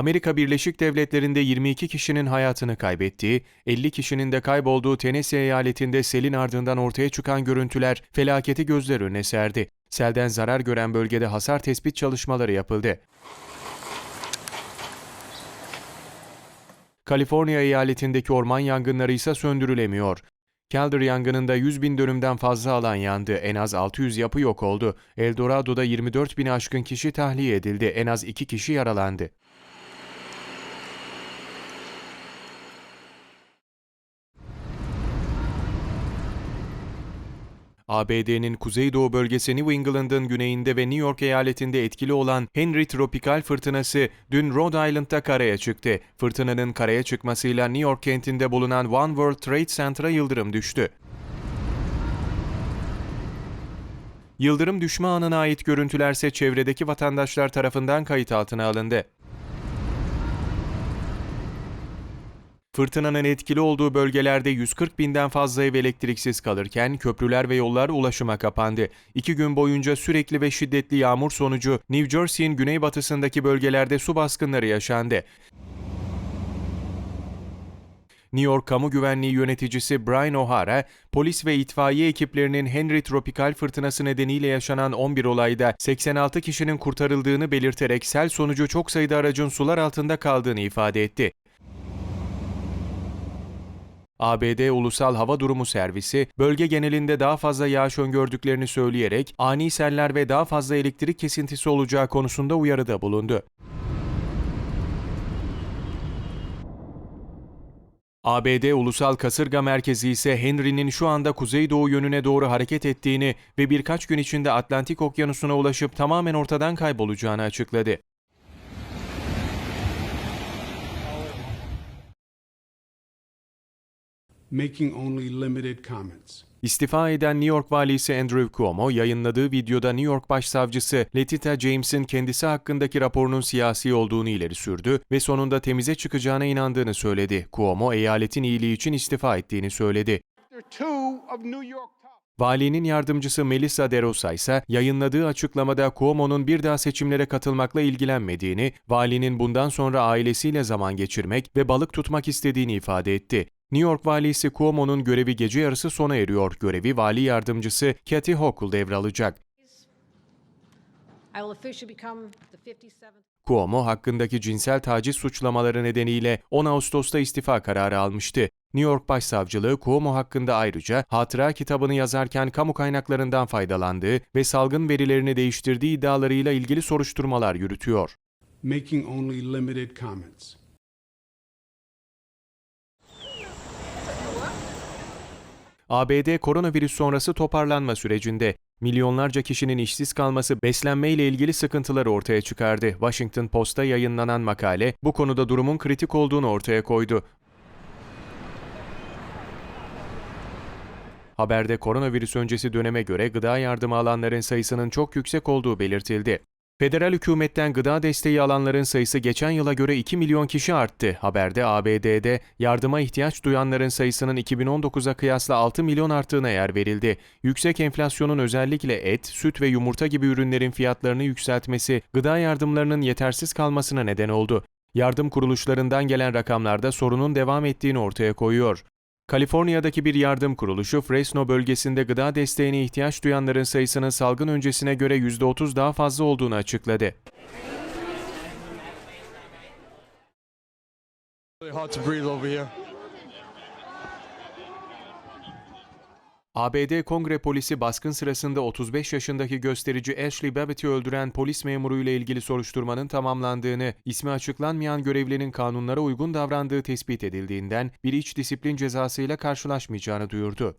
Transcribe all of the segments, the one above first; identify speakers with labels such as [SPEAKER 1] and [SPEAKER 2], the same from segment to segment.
[SPEAKER 1] Amerika Birleşik Devletleri'nde 22 kişinin hayatını kaybettiği, 50 kişinin de kaybolduğu Tennessee eyaletinde selin ardından ortaya çıkan görüntüler felaketi gözler önüne serdi. Selden zarar gören bölgede hasar tespit çalışmaları yapıldı. Kaliforniya eyaletindeki orman yangınları ise söndürülemiyor. Calder yangınında 100 bin dönümden fazla alan yandı. En az 600 yapı yok oldu. Eldorado'da 24 bini aşkın kişi tahliye edildi. En az 2 kişi yaralandı. ABD'nin kuzeydoğu bölgesi New England'ın güneyinde ve New York eyaletinde etkili olan Henry tropikal fırtınası dün Rhode Island'da karaya çıktı. Fırtınanın karaya çıkmasıyla New York kentinde bulunan One World Trade Center'a yıldırım düştü. Yıldırım düşme anına ait görüntülerse çevredeki vatandaşlar tarafından kayıt altına alındı. Fırtınanın etkili olduğu bölgelerde 140 binden fazla ev elektriksiz kalırken köprüler ve yollar ulaşıma kapandı. İki gün boyunca sürekli ve şiddetli yağmur sonucu New Jersey'in güneybatısındaki bölgelerde su baskınları yaşandı. New York Kamu Güvenliği Yöneticisi Brian O'Hara, polis ve itfaiye ekiplerinin Henry tropikal fırtınası nedeniyle yaşanan 11 olayda 86 kişinin kurtarıldığını belirterek sel sonucu çok sayıda aracın sular altında kaldığını ifade etti. ABD Ulusal Hava Durumu Servisi, bölge genelinde daha fazla yağış öngördüklerini söyleyerek ani seller ve daha fazla elektrik kesintisi olacağı konusunda uyarıda bulundu. ABD Ulusal Kasırga Merkezi ise Henry'nin şu anda kuzeydoğu yönüne doğru hareket ettiğini ve birkaç gün içinde Atlantik Okyanusu'na ulaşıp tamamen ortadan kaybolacağını açıkladı.
[SPEAKER 2] Making only limited comments.
[SPEAKER 1] İstifa eden New York valisi Andrew Cuomo yayınladığı videoda New York Başsavcısı Letita James'in kendisi hakkındaki raporunun siyasi olduğunu ileri sürdü ve sonunda temize çıkacağına inandığını söyledi. Cuomo eyaletin iyiliği için istifa ettiğini söyledi. Valinin yardımcısı Melissa DeRosa ise yayınladığı açıklamada Cuomo'nun bir daha seçimlere katılmakla ilgilenmediğini, valinin bundan sonra ailesiyle zaman geçirmek ve balık tutmak istediğini ifade etti. New York valisi Cuomo'nun görevi gece yarısı sona eriyor. Görevi vali yardımcısı Kathy Hochul devralacak.
[SPEAKER 3] I will officially become the 57th.
[SPEAKER 1] Cuomo hakkındaki cinsel taciz suçlamaları nedeniyle 10 Ağustos'ta istifa kararı almıştı. New York Başsavcılığı Cuomo hakkında ayrıca hatıra kitabını yazarken kamu kaynaklarından faydalandığı ve salgın verilerini değiştirdiği iddialarıyla ilgili soruşturmalar yürütüyor.
[SPEAKER 2] making only limited comments.
[SPEAKER 1] ABD koronavirüs sonrası toparlanma sürecinde milyonlarca kişinin işsiz kalması beslenme ile ilgili sıkıntıları ortaya çıkardı. Washington Post'ta yayınlanan makale bu konuda durumun kritik olduğunu ortaya koydu. Haberde koronavirüs öncesi döneme göre gıda yardımı alanların sayısının çok yüksek olduğu belirtildi. Federal hükümetten gıda desteği alanların sayısı geçen yıla göre 2 milyon kişi arttı. Haberde ABD'de yardıma ihtiyaç duyanların sayısının 2019'a kıyasla 6 milyon arttığına yer verildi. Yüksek enflasyonun özellikle et, süt ve yumurta gibi ürünlerin fiyatlarını yükseltmesi gıda yardımlarının yetersiz kalmasına neden oldu. Yardım kuruluşlarından gelen rakamlarda sorunun devam ettiğini ortaya koyuyor. Kaliforniya'daki bir yardım kuruluşu Fresno bölgesinde gıda desteğine ihtiyaç duyanların sayısının salgın öncesine göre %30 daha fazla olduğunu açıkladı.
[SPEAKER 4] really
[SPEAKER 1] ABD Kongre polisi baskın sırasında 35 yaşındaki gösterici Ashley Babbitt'i öldüren polis memuruyla ilgili soruşturmanın tamamlandığını, ismi açıklanmayan görevlinin kanunlara uygun davrandığı tespit edildiğinden bir iç disiplin cezasıyla karşılaşmayacağını duyurdu.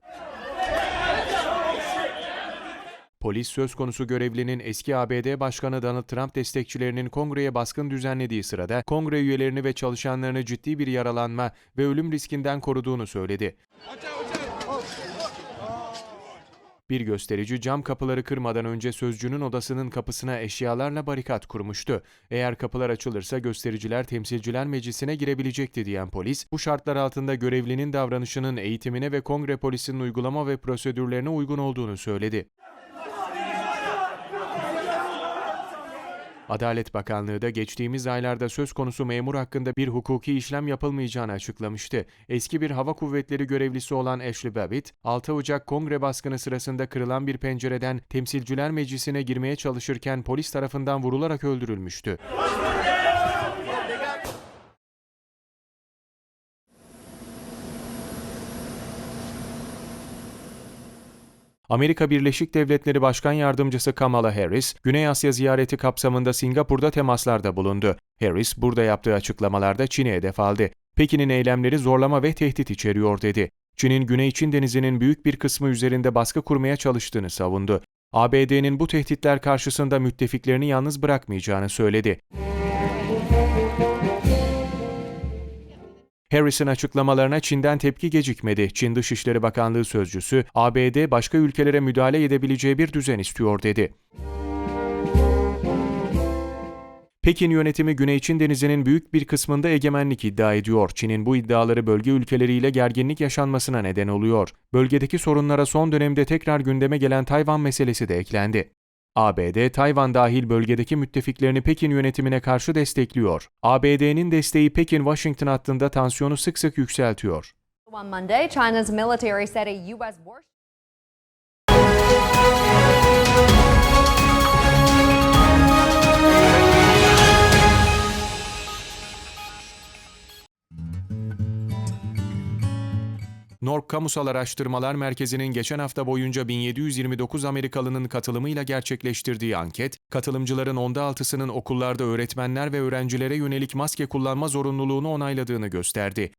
[SPEAKER 1] Polis söz konusu görevlinin eski ABD Başkanı Donald Trump destekçilerinin kongreye baskın düzenlediği sırada kongre üyelerini ve çalışanlarını ciddi bir yaralanma ve ölüm riskinden koruduğunu söyledi. Bir gösterici cam kapıları kırmadan önce sözcünün odasının kapısına eşyalarla barikat kurmuştu. Eğer kapılar açılırsa göstericiler temsilciler meclisine girebilecekti diyen polis, bu şartlar altında görevlinin davranışının eğitimine ve kongre polisinin uygulama ve prosedürlerine uygun olduğunu söyledi. Adalet Bakanlığı da geçtiğimiz aylarda söz konusu memur hakkında bir hukuki işlem yapılmayacağını açıklamıştı. Eski bir hava kuvvetleri görevlisi olan Ashley Babbitt, 6 Ocak kongre baskını sırasında kırılan bir pencereden Temsilciler Meclisi'ne girmeye çalışırken polis tarafından vurularak öldürülmüştü. Amerika Birleşik Devletleri Başkan Yardımcısı Kamala Harris, Güney Asya ziyareti kapsamında Singapur'da temaslarda bulundu. Harris, burada yaptığı açıklamalarda Çin'e hedef aldı. Pekin'in eylemleri zorlama ve tehdit içeriyor dedi. Çin'in Güney Çin Denizi'nin büyük bir kısmı üzerinde baskı kurmaya çalıştığını savundu. ABD'nin bu tehditler karşısında müttefiklerini yalnız bırakmayacağını söyledi. Harris'in açıklamalarına Çin'den tepki gecikmedi. Çin Dışişleri Bakanlığı sözcüsü, ABD başka ülkelere müdahale edebileceği bir düzen istiyor dedi. Pekin yönetimi Güney Çin Denizi'nin büyük bir kısmında egemenlik iddia ediyor. Çin'in bu iddiaları bölge ülkeleriyle gerginlik yaşanmasına neden oluyor. Bölgedeki sorunlara son dönemde tekrar gündeme gelen Tayvan meselesi de eklendi. ABD, Tayvan dahil bölgedeki müttefiklerini Pekin yönetimine karşı destekliyor. ABD'nin desteği Pekin-Washington hattında tansiyonu sık sık yükseltiyor.
[SPEAKER 5] On Monday, China's military said a U.S. warship.
[SPEAKER 1] Nork Kamusal Araştırmalar Merkezi'nin geçen hafta boyunca 1729 Amerikalının katılımıyla gerçekleştirdiği anket, katılımcıların onda altısının okullarda öğretmenler ve öğrencilere yönelik maske kullanma zorunluluğunu onayladığını gösterdi.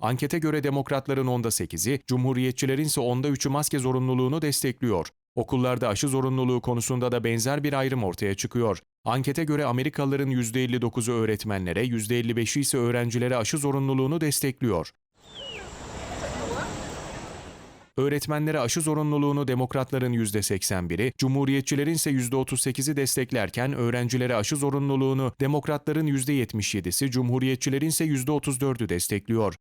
[SPEAKER 1] Ankete göre demokratların onda 8'i, cumhuriyetçilerin ise onda 3'ü maske zorunluluğunu destekliyor. Okullarda aşı zorunluluğu konusunda da benzer bir ayrım ortaya çıkıyor. Ankete göre Amerikalıların %59'u öğretmenlere, %55'i ise öğrencilere aşı zorunluluğunu destekliyor. Öğretmenlere aşı zorunluluğunu demokratların %81'i, cumhuriyetçilerin ise %38'i desteklerken öğrencilere aşı zorunluluğunu demokratların %77'si, cumhuriyetçilerin ise %34'ü destekliyor.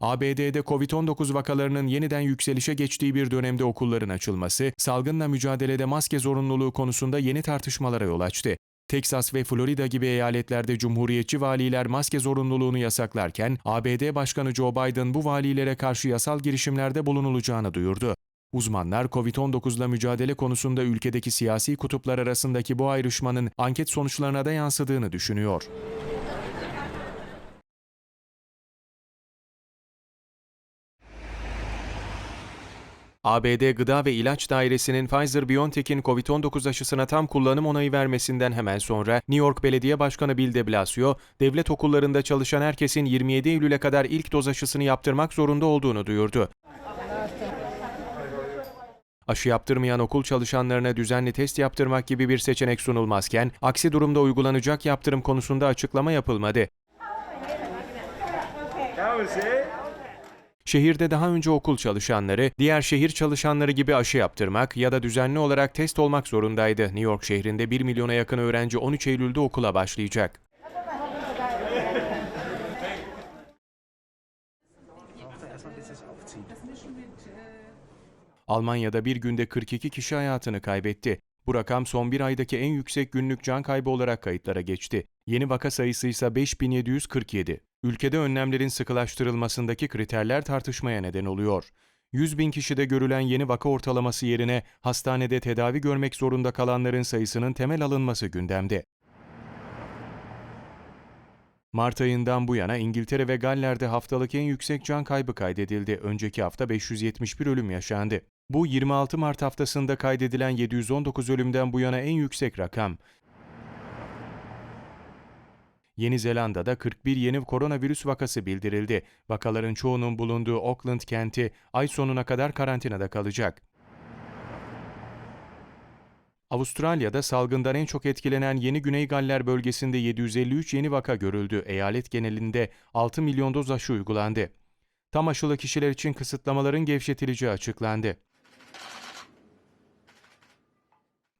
[SPEAKER 1] ABD'de Covid-19 vakalarının yeniden yükselişe geçtiği bir dönemde okulların açılması, salgınla mücadelede maske zorunluluğu konusunda yeni tartışmalara yol açtı. Teksas ve Florida gibi eyaletlerde cumhuriyetçi valiler maske zorunluluğunu yasaklarken, ABD Başkanı Joe Biden bu valilere karşı yasal girişimlerde bulunulacağını duyurdu. Uzmanlar Covid-19'la mücadele konusunda ülkedeki siyasi kutuplar arasındaki bu ayrışmanın anket sonuçlarına da yansıdığını düşünüyor. ABD Gıda ve İlaç Dairesi'nin Pfizer-BioNTech'in COVID-19 aşısına tam kullanım onayı vermesinden hemen sonra New York Belediye Başkanı Bill de Blasio, devlet okullarında çalışan herkesin 27 Eylül'e kadar ilk doz aşısını yaptırmak zorunda olduğunu duyurdu. Aşı yaptırmayan okul çalışanlarına düzenli test yaptırmak gibi bir seçenek sunulmazken, aksi durumda uygulanacak yaptırım konusunda açıklama yapılmadı. Şehirde daha önce okul çalışanları, diğer şehir çalışanları gibi aşı yaptırmak ya da düzenli olarak test olmak zorundaydı. New York şehrinde 1 milyona yakın öğrenci 13 Eylül'de okula başlayacak. Almanya'da bir günde 42 kişi hayatını kaybetti. Bu rakam son bir aydaki en yüksek günlük can kaybı olarak kayıtlara geçti. Yeni vaka sayısı ise 5747. Ülkede önlemlerin sıkılaştırılmasındaki kriterler tartışmaya neden oluyor. 100 bin kişide görülen yeni vaka ortalaması yerine hastanede tedavi görmek zorunda kalanların sayısının temel alınması gündemde. Mart ayından bu yana İngiltere ve Galler'de haftalık en yüksek can kaybı kaydedildi. Önceki hafta 571 ölüm yaşandı. Bu 26 Mart haftasında kaydedilen 719 ölümden bu yana en yüksek rakam. Yeni Zelanda'da 41 yeni koronavirüs vakası bildirildi. Vakaların çoğunun bulunduğu Auckland kenti ay sonuna kadar karantinada kalacak. Avustralya'da salgından en çok etkilenen Yeni Güney Galler bölgesinde 753 yeni vaka görüldü. Eyalet genelinde 6 milyon doz aşı uygulandı. Tam aşılı kişiler için kısıtlamaların gevşetileceği açıklandı.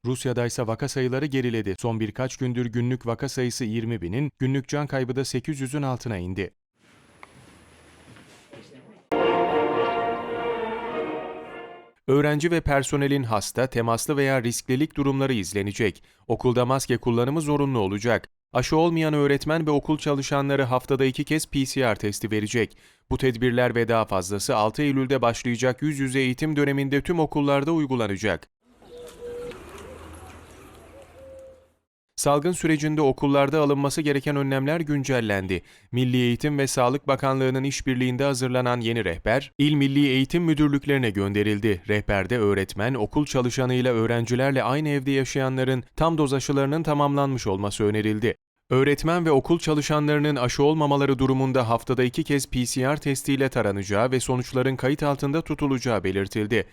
[SPEAKER 1] Rusya'da ise vaka sayıları geriledi. Son birkaç gündür günlük vaka sayısı 20 binin, günlük can kaybı da 800'ün altına indi. Öğrenci ve personelin hasta, temaslı veya risklilik durumları izlenecek. Okulda maske kullanımı zorunlu olacak. Aşı olmayan öğretmen ve okul çalışanları haftada iki kez PCR testi verecek. Bu tedbirler ve daha fazlası 6 Eylül'de başlayacak yüz yüze eğitim döneminde tüm okullarda uygulanacak. Salgın sürecinde okullarda alınması gereken önlemler güncellendi. Milli Eğitim ve Sağlık Bakanlığı'nın işbirliğinde hazırlanan yeni rehber, İl Milli Eğitim Müdürlüklerine gönderildi. Rehberde öğretmen, okul çalışanıyla öğrencilerle aynı evde yaşayanların tam doz aşılarının tamamlanmış olması önerildi. Öğretmen ve okul çalışanlarının aşı olmamaları durumunda haftada iki kez PCR testiyle taranacağı ve sonuçların kayıt altında tutulacağı belirtildi.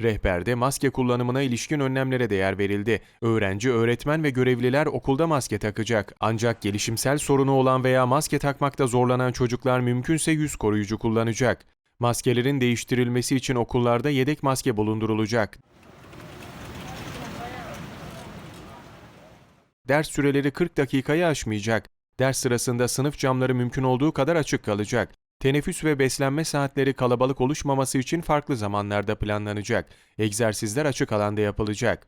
[SPEAKER 1] Rehberde maske kullanımına ilişkin önlemlere değer verildi. Öğrenci, öğretmen ve görevliler okulda maske takacak. Ancak gelişimsel sorunu olan veya maske takmakta zorlanan çocuklar mümkünse yüz koruyucu kullanacak. Maskelerin değiştirilmesi için okullarda yedek maske bulundurulacak. Ders süreleri 40 dakikayı aşmayacak. Ders sırasında sınıf camları mümkün olduğu kadar açık kalacak. Teneffüs ve beslenme saatleri kalabalık oluşmaması için farklı zamanlarda planlanacak. Egzersizler açık alanda yapılacak.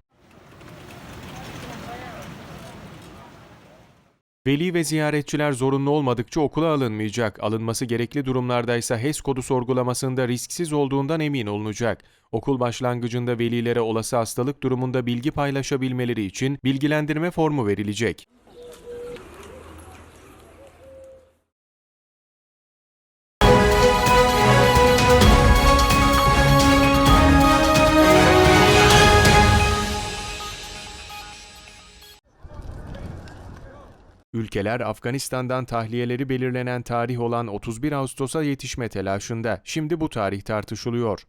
[SPEAKER 1] Veli ve ziyaretçiler zorunlu olmadıkça okula alınmayacak. Alınması gerekli durumlarda ise HES kodu sorgulamasında risksiz olduğundan emin olunacak. Okul başlangıcında velilere olası hastalık durumunda bilgi paylaşabilmeleri için bilgilendirme formu verilecek. Ülkeler Afganistan'dan tahliyeleri belirlenen tarih olan 31 Ağustos'a yetişme telaşında. Şimdi bu tarih tartışılıyor.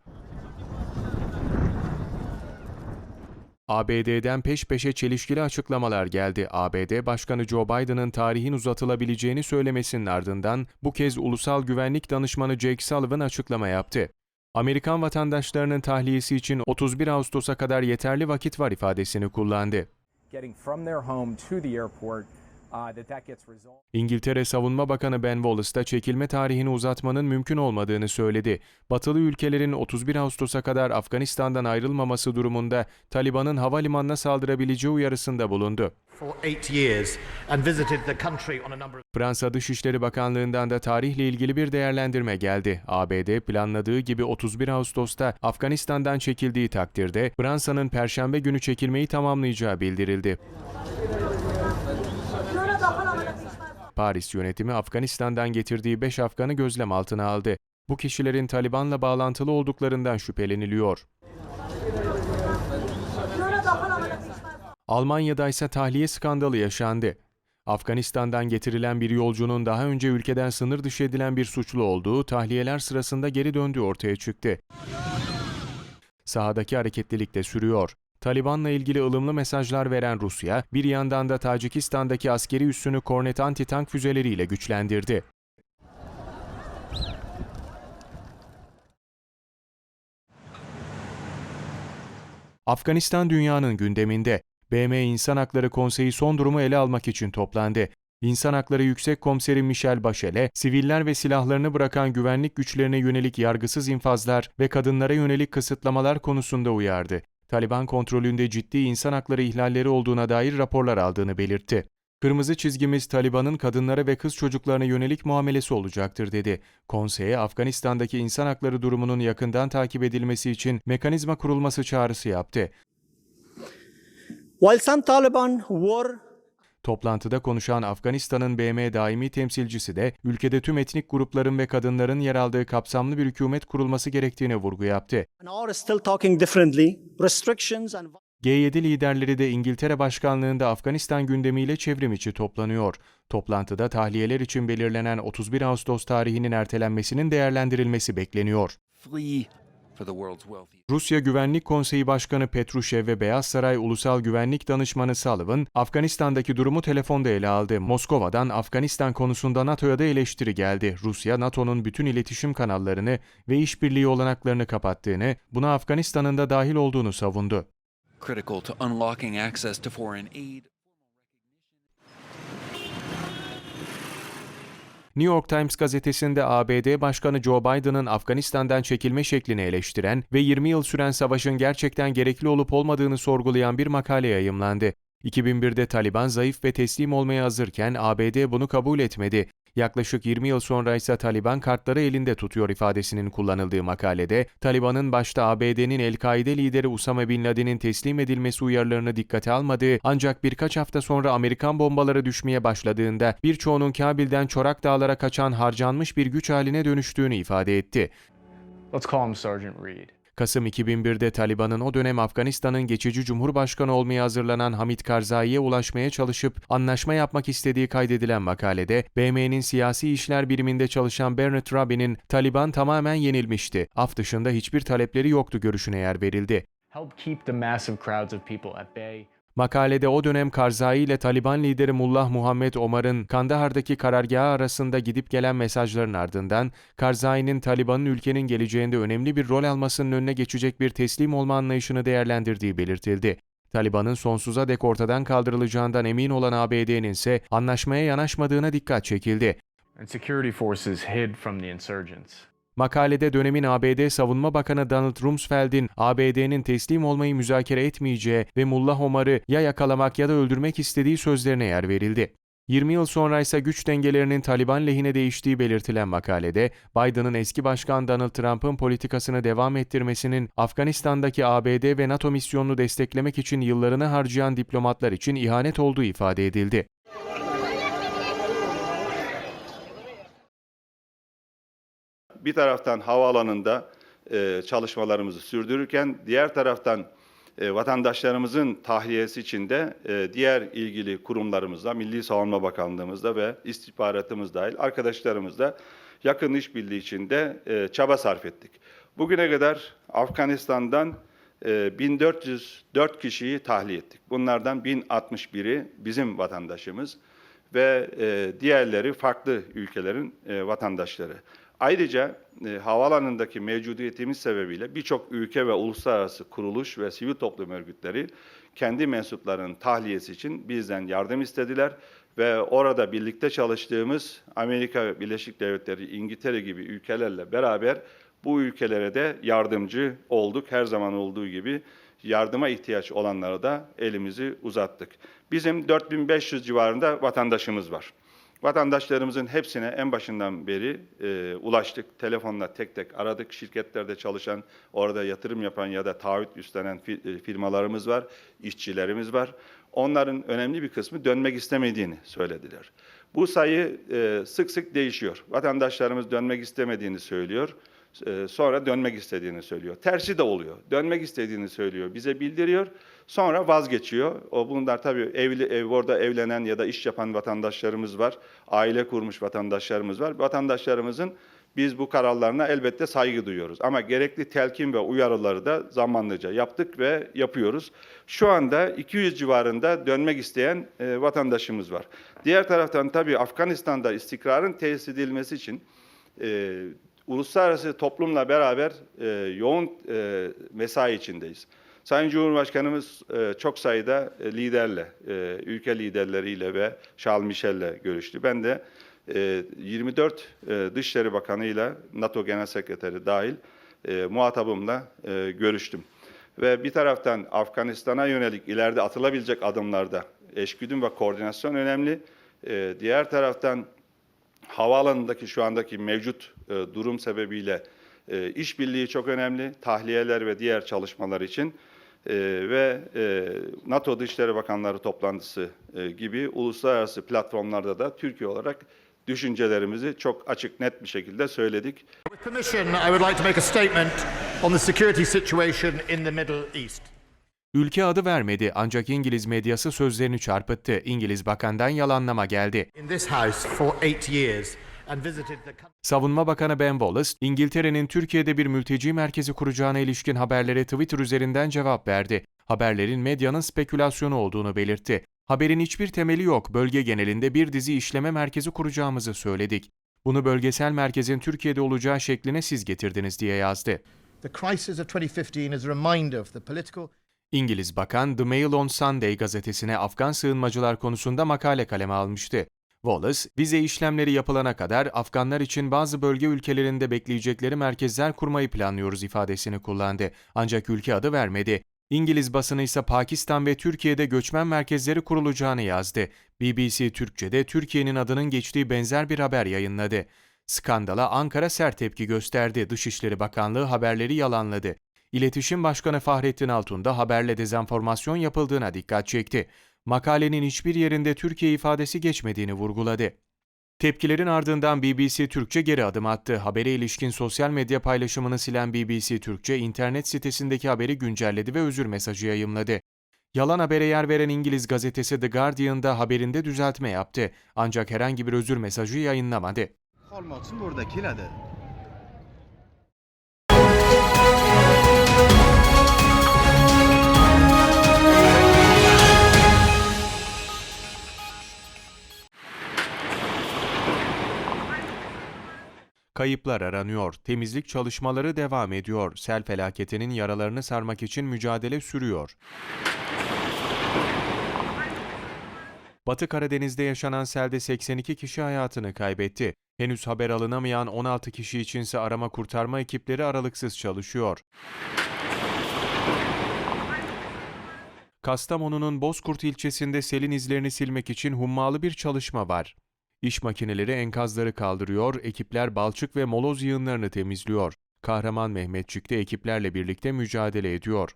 [SPEAKER 1] ABD'den peş peşe çelişkili açıklamalar geldi. ABD Başkanı Joe Biden'ın tarihin uzatılabileceğini söylemesinin ardından bu kez Ulusal Güvenlik Danışmanı Jake Sullivan açıklama yaptı. Amerikan vatandaşlarının tahliyesi için 31 Ağustos'a kadar yeterli vakit var ifadesini kullandı.
[SPEAKER 6] getting from their home to the airport, uh.
[SPEAKER 1] İngiltere Savunma Bakanı Ben Wallace da çekilme tarihini uzatmanın mümkün olmadığını söyledi. Batılı ülkelerin 31 Ağustos'a kadar Afganistan'dan ayrılmaması durumunda Taliban'ın havalimanına saldırabileceği uyarısında bulundu. Fransa Dışişleri Bakanlığı'ndan da tarihle ilgili bir değerlendirme geldi. ABD planladığı gibi 31 Ağustos'ta Afganistan'dan çekildiği takdirde Fransa'nın Perşembe günü çekilmeyi tamamlayacağı bildirildi. Paris yönetimi Afganistan'dan getirdiği 5 Afgan'ı gözlem altına aldı. Bu kişilerin Taliban'la bağlantılı olduklarından şüpheleniliyor. Almanya'da ise tahliye skandalı yaşandı. Afganistan'dan getirilen bir yolcunun daha önce ülkeden sınır dışı edilen bir suçlu olduğu tahliyeler sırasında geri döndüğü ortaya çıktı. Sahadaki hareketlilik de sürüyor. Taliban'la ilgili ılımlı mesajlar veren Rusya, bir yandan da Tacikistan'daki askeri üssünü Kornet anti-tank füzeleriyle güçlendirdi. Afganistan dünyanın gündeminde. BM İnsan Hakları Konseyi son durumu ele almak için toplandı. İnsan Hakları Yüksek Komiseri Michel Bachelet, siviller ve silahlarını bırakan güvenlik güçlerine yönelik yargısız infazlar ve kadınlara yönelik kısıtlamalar konusunda uyardı. Taliban kontrolünde ciddi insan hakları ihlalleri olduğuna dair raporlar aldığını belirtti. Kırmızı çizgimiz Taliban'ın kadınlara ve kız çocuklarına yönelik muamelesi olacaktır dedi. Konseye Afganistan'daki insan hakları durumunun yakından takip edilmesi için mekanizma kurulması çağrısı yaptı.
[SPEAKER 7] While some Taliban were
[SPEAKER 1] Toplantıda konuşan Afganistan'ın BM daimi temsilcisi de ülkede tüm etnik grupların ve kadınların yer aldığı kapsamlı bir hükümet kurulması gerektiğine vurgu yaptı.
[SPEAKER 7] and are still talking differently, restrictions and
[SPEAKER 1] G7 liderleri de İngiltere başkanlığında Afganistan gündemiyle çevrim içi toplanıyor. Toplantıda tahliyeler için belirlenen 31 Ağustos tarihinin ertelenmesinin değerlendirilmesi bekleniyor.
[SPEAKER 8] flee
[SPEAKER 1] Rusya Güvenlik Konseyi Başkanı Petrushev ve Beyaz Saray Ulusal Güvenlik Danışmanı Sullivan, Afganistan'daki durumu telefonda ele aldı. Moskova'dan Afganistan konusunda NATO'ya da eleştiri geldi. Rusya, NATO'nun bütün iletişim kanallarını ve işbirliği olanaklarını kapattığını, buna Afganistan'ın da dahil olduğunu savundu. New York Times gazetesinde ABD Başkanı Joe Biden'ın Afganistan'dan çekilme şeklini eleştiren ve 20 yıl süren savaşın gerçekten gerekli olup olmadığını sorgulayan bir makale yayımlandı. 2001'de Taliban zayıf ve teslim olmaya hazırken ABD bunu kabul etmedi. Yaklaşık 20 yıl sonra ise Taliban kartları elinde tutuyor ifadesinin kullanıldığı makalede, Taliban'ın başta ABD'nin El-Kaide lideri Usame Bin Laden'in teslim edilmesi uyarılarını dikkate almadığı ancak birkaç hafta sonra Amerikan bombaları düşmeye başladığında birçoğunun Kabil'den Çorak Dağlara kaçan harcanmış bir güç haline dönüştüğünü ifade etti.
[SPEAKER 6] Let's call him Sergeant Reed.
[SPEAKER 1] Kasım 2001'de Taliban'ın o dönem Afganistan'ın geçici cumhurbaşkanı olmaya hazırlanan Hamid Karzai'ye ulaşmaya çalışıp anlaşma yapmak istediği kaydedilen makalede, BM'nin siyasi işler biriminde çalışan Bernard Rabin'in Taliban tamamen yenilmişti, af dışında hiçbir talepleri yoktu görüşüne yer verildi.
[SPEAKER 6] Help keep the massive crowds of people at bay.
[SPEAKER 1] Makalede o dönem Karzai ile Taliban lideri Mullah Muhammed Omar'ın Kandahar'daki karargahı arasında gidip gelen mesajların ardından Karzai'nin Taliban'ın ülkenin geleceğinde önemli bir rol almasının önüne geçecek bir teslim olma anlayışını değerlendirdiği belirtildi. Taliban'ın sonsuza dek ortadan kaldırılacağından emin olan ABD'nin ise anlaşmaya yanaşmadığına dikkat çekildi.
[SPEAKER 6] And security forces hid from the insurgents.
[SPEAKER 1] Makalede dönemin ABD Savunma Bakanı Donald Rumsfeld'in ABD'nin teslim olmayı müzakere etmeyeceği ve Mullah Omar'ı ya yakalamak ya da öldürmek istediği sözlerine yer verildi. 20 yıl sonra ise güç dengelerinin Taliban lehine değiştiği belirtilen makalede, Biden'ın eski başkan Donald Trump'ın politikasını devam ettirmesinin Afganistan'daki ABD ve NATO misyonunu desteklemek için yıllarını harcayan diplomatlar için ihanet olduğu ifade edildi.
[SPEAKER 9] Bir taraftan havaalanında e, çalışmalarımızı sürdürürken diğer taraftan e, vatandaşlarımızın tahliyesi için de e, diğer ilgili kurumlarımızla, Milli Savunma Bakanlığımızda ve istihbaratımız dahil arkadaşlarımızla yakın işbirliği içinde e, çaba sarf ettik. Bugüne kadar Afganistan'dan e, 1404 kişiyi tahliye ettik. Bunlardan 1061'i bizim vatandaşımız ve e, diğerleri farklı ülkelerin e, vatandaşları. Ayrıca e, havaalanındaki mevcudiyetimiz sebebiyle birçok ülke ve uluslararası kuruluş ve sivil toplum örgütleri kendi mensuplarının tahliyesi için bizden yardım istediler ve orada birlikte çalıştığımız Amerika Birleşik Devletleri, İngiltere gibi ülkelerle beraber bu ülkelere de yardımcı olduk. Her zaman olduğu gibi yardıma ihtiyaç olanlara da elimizi uzattık. Bizim 4500 civarında vatandaşımız var. Vatandaşlarımızın hepsine en başından beri e, ulaştık. Telefonla tek tek aradık. Şirketlerde çalışan, orada yatırım yapan ya da taahhüt üstlenen e, firmalarımız var, işçilerimiz var. Onların önemli bir kısmı dönmek istemediğini söylediler. Bu sayı e, sık sık değişiyor. Vatandaşlarımız dönmek istemediğini söylüyor. E, Sonra dönmek istediğini söylüyor. Tersi de oluyor. Dönmek istediğini söylüyor. Bize bildiriyor. Sonra vazgeçiyor. O bunlar tabii evli ev orada evlenen ya da iş yapan vatandaşlarımız var. Aile kurmuş vatandaşlarımız var. Vatandaşlarımızın biz bu kararlarına elbette saygı duyuyoruz. Ama gerekli telkin ve uyarıları da zamanlıca yaptık ve yapıyoruz. Şu anda 200 civarında dönmek isteyen e, vatandaşımız var. Diğer taraftan tabii Afganistan'da istikrarın tesis edilmesi için e, uluslararası toplumla beraber e, yoğun e, mesai içindeyiz. Sayın Cumhurbaşkanımız e, çok sayıda e, liderle, e, ülke liderleriyle ve Charles Michel'le görüştü. Ben de e, 24 e, Dışişleri Bakanı'yla NATO Genel Sekreteri dahil e, muhatabımla e, görüştüm. Ve bir taraftan Afganistan'a yönelik ileride atılabilecek adımlarda eşgüdüm ve koordinasyon önemli. E, diğer taraftan havaalanındaki şu andaki mevcut e, durum sebebiyle e, işbirliği çok önemli. Tahliyeler ve diğer çalışmalar için e, ve e, NATO Dışişleri Bakanları toplantısı e, gibi uluslararası platformlarda da Türkiye olarak düşüncelerimizi çok açık net bir şekilde söyledik.
[SPEAKER 10] With permission, I would like to make a statement on the security situation in the Middle East.
[SPEAKER 1] Ülke adı vermedi ancak İngiliz medyası sözlerini çarpıttı. İngiliz bakandan yalanlama geldi. Savunma Bakanı Ben Wallace, İngiltere'nin Türkiye'de bir mülteci merkezi kuracağına ilişkin haberlere Twitter üzerinden cevap verdi. Haberlerin medyanın spekülasyonu olduğunu belirtti. Haberin hiçbir temeli yok, bölge genelinde bir dizi işleme merkezi kuracağımızı söyledik. Bunu bölgesel merkezin Türkiye'de olacağı şekline siz getirdiniz diye yazdı.
[SPEAKER 10] The crisis of 2015 is a reminder of the political
[SPEAKER 1] İngiliz Bakan The Mail on Sunday gazetesine Afgan sığınmacılar konusunda makale kaleme almıştı. Wallace, vize işlemleri yapılana kadar Afganlar için bazı bölge ülkelerinde bekleyecekleri merkezler kurmayı planlıyoruz ifadesini kullandı. Ancak ülke adı vermedi. İngiliz basını ise Pakistan ve Türkiye'de göçmen merkezleri kurulacağını yazdı. BBC Türkçe'de Türkiye'nin adının geçtiği benzer bir haber yayınladı. Skandala Ankara sert tepki gösterdi. Dışişleri Bakanlığı haberleri yalanladı. İletişim Başkanı Fahrettin Altun da haberle dezenformasyon yapıldığına dikkat çekti. Makalenin hiçbir yerinde Türkiye ifadesi geçmediğini vurguladı. Tepkilerin ardından BBC Türkçe geri adım attı. Habere ilişkin sosyal medya paylaşımını silen BBC Türkçe internet sitesindeki haberi güncelledi ve özür mesajı yayımladı. Yalan habere yer veren İngiliz gazetesi The Guardian'da haberinde düzeltme yaptı. Ancak herhangi bir özür mesajı yayınlamadı.
[SPEAKER 4] Olmasın buradaki
[SPEAKER 1] Kayıplar aranıyor, temizlik çalışmaları devam ediyor, sel felaketinin yaralarını sarmak için mücadele sürüyor. Batı Karadeniz'de yaşanan selde 82 kişi hayatını kaybetti. Henüz haber alınamayan 16 kişi içinse arama kurtarma ekipleri aralıksız çalışıyor. Kastamonu'nun Bozkurt ilçesinde selin izlerini silmek için hummalı bir çalışma var. İş makineleri enkazları kaldırıyor, ekipler balçık ve moloz yığınlarını temizliyor. Kahraman Mehmetçik de ekiplerle birlikte mücadele ediyor.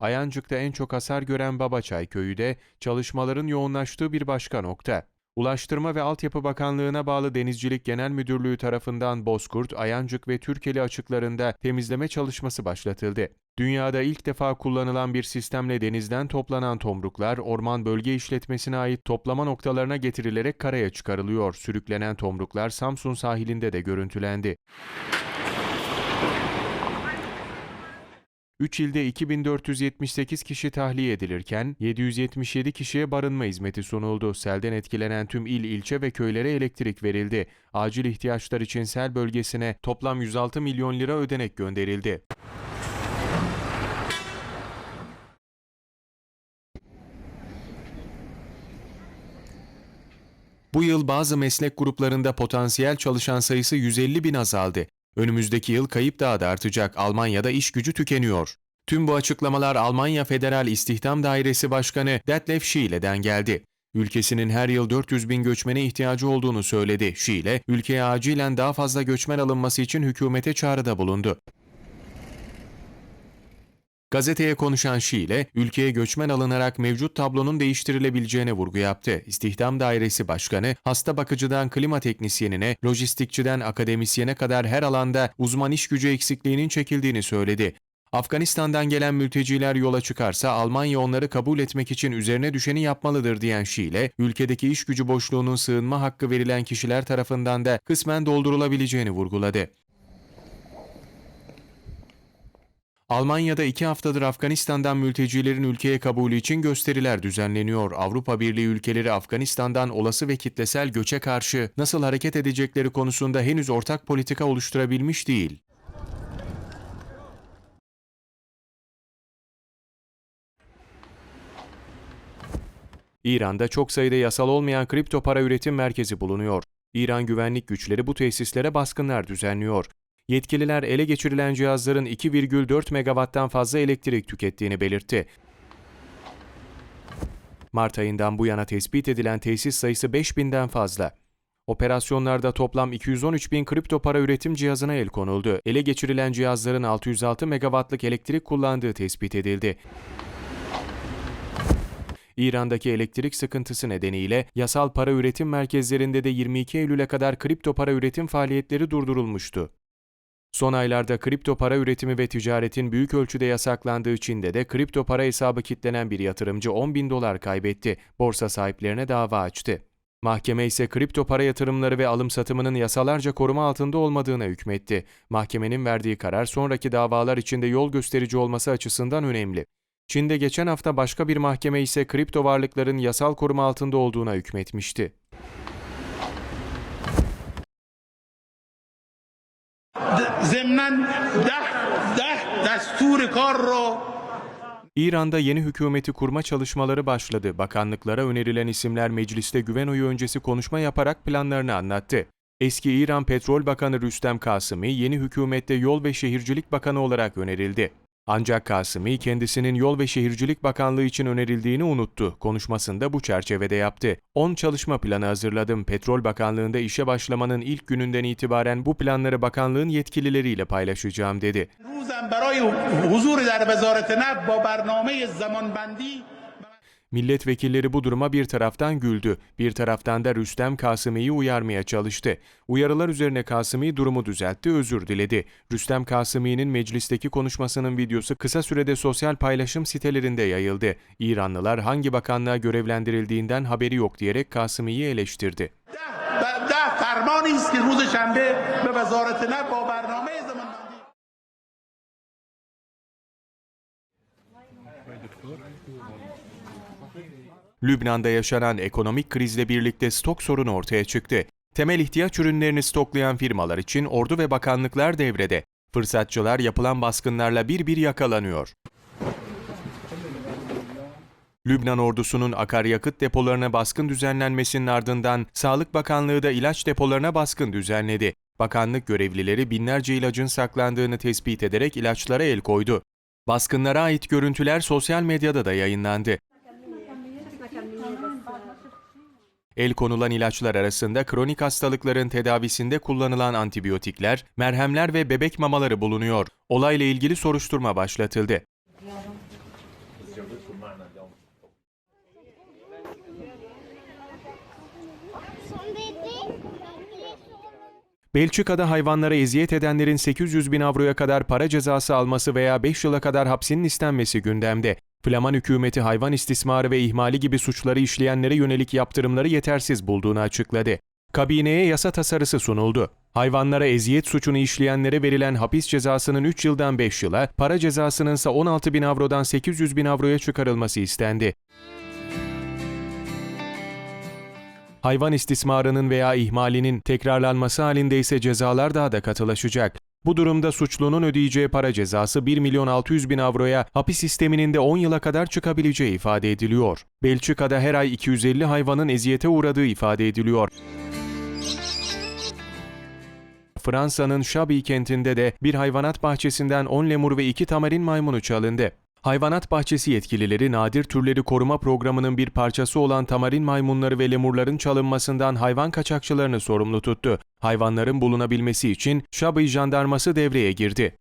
[SPEAKER 1] Ayancık'ta en çok hasar gören Babaçay köyü de çalışmaların yoğunlaştığı bir başka nokta. Ulaştırma ve Altyapı Bakanlığı'na bağlı Denizcilik Genel Müdürlüğü tarafından Bozkurt, Ayancık ve Türkeli açıklarında temizleme çalışması başlatıldı. Dünyada ilk defa kullanılan bir sistemle denizden toplanan tomruklar, Orman Bölge İşletmesi'ne ait toplama noktalarına getirilerek karaya çıkarılıyor. Sürüklenen tomruklar Samsun sahilinde de görüntülendi. 3 ilde 2478 kişi tahliye edilirken 777 kişiye barınma hizmeti sunuldu. Selden etkilenen tüm il, ilçe ve köylere elektrik verildi. Acil ihtiyaçlar için sel bölgesine toplam 106 milyon lira ödenek gönderildi. Bu yıl bazı meslek gruplarında potansiyel çalışan sayısı 150 bin azaldı. Önümüzdeki yıl kayıp daha da artacak. Almanya'da iş gücü tükeniyor. Tüm bu açıklamalar Almanya Federal İstihdam Dairesi Başkanı Detlef Schiele'den geldi. Ülkesinin her yıl 400 bin göçmene ihtiyacı olduğunu söyledi. Schiele, ülkeye acilen daha fazla göçmen alınması için hükümete çağrıda bulundu. Gazeteye konuşan Şiile, ülkeye göçmen alınarak mevcut tablonun değiştirilebileceğine vurgu yaptı. İstihdam Dairesi Başkanı, hasta bakıcıdan klima teknisyenine, lojistikçiden akademisyene kadar her alanda uzman iş gücü eksikliğinin çekildiğini söyledi. Afganistan'dan gelen mülteciler yola çıkarsa Almanya onları kabul etmek için üzerine düşeni yapmalıdır diyen Şiile, ülkedeki iş gücü boşluğunun sığınma hakkı verilen kişiler tarafından da kısmen doldurulabileceğini vurguladı. Almanya'da iki haftadır Afganistan'dan mültecilerin ülkeye kabulü için gösteriler düzenleniyor. Avrupa Birliği ülkeleri Afganistan'dan olası ve kitlesel göçe karşı nasıl hareket edecekleri konusunda henüz ortak politika oluşturabilmiş değil. İran'da çok sayıda yasal olmayan kripto para üretim merkezi bulunuyor. İran güvenlik güçleri bu tesislere baskınlar düzenliyor. Yetkililer ele geçirilen cihazların 2,4 megawatttan fazla elektrik tükettiğini belirtti. Mart ayından bu yana tespit edilen tesis sayısı 5000'den fazla. Operasyonlarda toplam 213 bin kripto para üretim cihazına el konuldu. Ele geçirilen cihazların 606 megawattlık elektrik kullandığı tespit edildi. İran'daki elektrik sıkıntısı nedeniyle yasal para üretim merkezlerinde de 22 Eylül'e kadar kripto para üretim faaliyetleri durdurulmuştu. Son aylarda kripto para üretimi ve ticaretin büyük ölçüde yasaklandığı Çin'de de kripto para hesabı kitlenen bir yatırımcı 10 bin dolar kaybetti. Borsa sahiplerine dava açtı. Mahkeme ise kripto para yatırımları ve alım satımının yasalarca koruma altında olmadığına hükmetti. Mahkemenin verdiği karar sonraki davalar içinde yol gösterici olması açısından önemli. Çin'de geçen hafta başka bir mahkeme ise kripto varlıkların yasal koruma altında olduğuna hükmetmişti.
[SPEAKER 11] ضمن ده ده دستور کار رو
[SPEAKER 1] İran'da yeni hükümeti kurma çalışmaları başladı. Bakanlıklara önerilen isimler mecliste güven oyu öncesi konuşma yaparak planlarını anlattı. Eski İran Petrol Bakanı Rüstem Kasım'i yeni hükümette Yol ve Şehircilik Bakanı olarak önerildi. Ancak Kasım'i kendisinin Yol ve Şehircilik Bakanlığı için önerildiğini unuttu. Konuşmasında bu çerçevede yaptı. 10 çalışma planı hazırladım. Petrol Bakanlığı'nda işe başlamanın ilk gününden itibaren bu planları bakanlığın yetkilileriyle paylaşacağım dedi. Milletvekilleri bu duruma bir taraftan güldü, bir taraftan da Rüstem Kasımi'yi uyarmaya çalıştı. Uyarılar üzerine Kasımi durumu düzeltti, özür diledi. Rüstem Kasımi'nin meclisteki konuşmasının videosu kısa sürede sosyal paylaşım sitelerinde yayıldı. İranlılar hangi bakanlığa görevlendirildiğinden haberi yok diyerek Kasımi'yi eleştirdi.
[SPEAKER 11] ده ده فرمانی است که روز شنبه به وزارت نفت با برنامه
[SPEAKER 1] Lübnan'da yaşanan ekonomik krizle birlikte stok sorunu ortaya çıktı. Temel ihtiyaç ürünlerini stoklayan firmalar için ordu ve bakanlıklar devrede. Fırsatçılar yapılan baskınlarla bir bir yakalanıyor. Lübnan ordusunun akaryakıt depolarına baskın düzenlenmesinin ardından Sağlık Bakanlığı da ilaç depolarına baskın düzenledi. Bakanlık görevlileri binlerce ilacın saklandığını tespit ederek ilaçlara el koydu. Baskınlara ait görüntüler sosyal medyada da yayınlandı. El konulan ilaçlar arasında kronik hastalıkların tedavisinde kullanılan antibiyotikler, merhemler ve bebek mamaları bulunuyor. Olayla ilgili soruşturma başlatıldı. Belçika'da hayvanlara eziyet edenlerin 800 bin avroya kadar para cezası alması veya 5 yıla kadar hapsinin istenmesi gündemde. Flaman hükümeti hayvan istismarı ve ihmali gibi suçları işleyenlere yönelik yaptırımları yetersiz bulduğunu açıkladı. Kabineye yasa tasarısı sunuldu. Hayvanlara eziyet suçunu işleyenlere verilen hapis cezasının 3 yıldan 5 yıla, para cezasının ise 16 bin avrodan 800 bin avroya çıkarılması istendi. Hayvan istismarının veya ihmalinin tekrarlanması halinde ise cezalar daha da katılaşacak. Bu durumda suçlunun ödeyeceği para cezası 1 milyon 600 bin avroya, hapis sisteminin de 10 yıla kadar çıkabileceği ifade ediliyor. Belçika'da her ay 250 hayvanın eziyete uğradığı ifade ediliyor. Fransa'nın Chablis kentinde de bir hayvanat bahçesinden 10 lemur ve 2 tamarin maymunu çalındı. Hayvanat bahçesi yetkilileri nadir türleri koruma programının bir parçası olan tamarin maymunları ve lemurların çalınmasından hayvan kaçakçılarını sorumlu tuttu. Hayvanların bulunabilmesi için Chablis jandarması devreye girdi.